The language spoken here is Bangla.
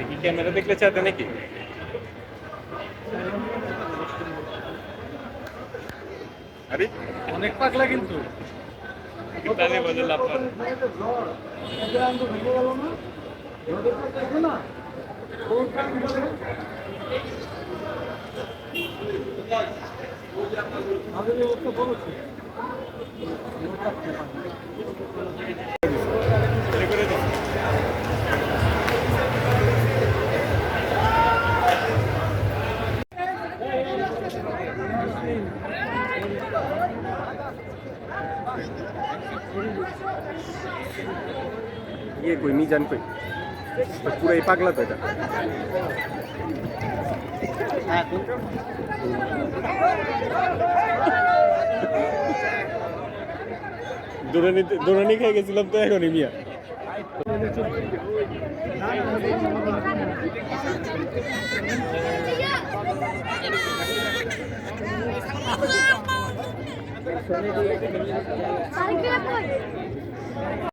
কি ক্যামেরা দেখলে চাতে নাকি আরে অনেক পাকলা কিন্তু তাহলে বদল আপনার এটা করে কই মিজান কই তো পুরাই পাগলা তো এটা দৌড়ানি দৌড়ানি খেয়ে গেছিলাম তো এখনই মিয়া।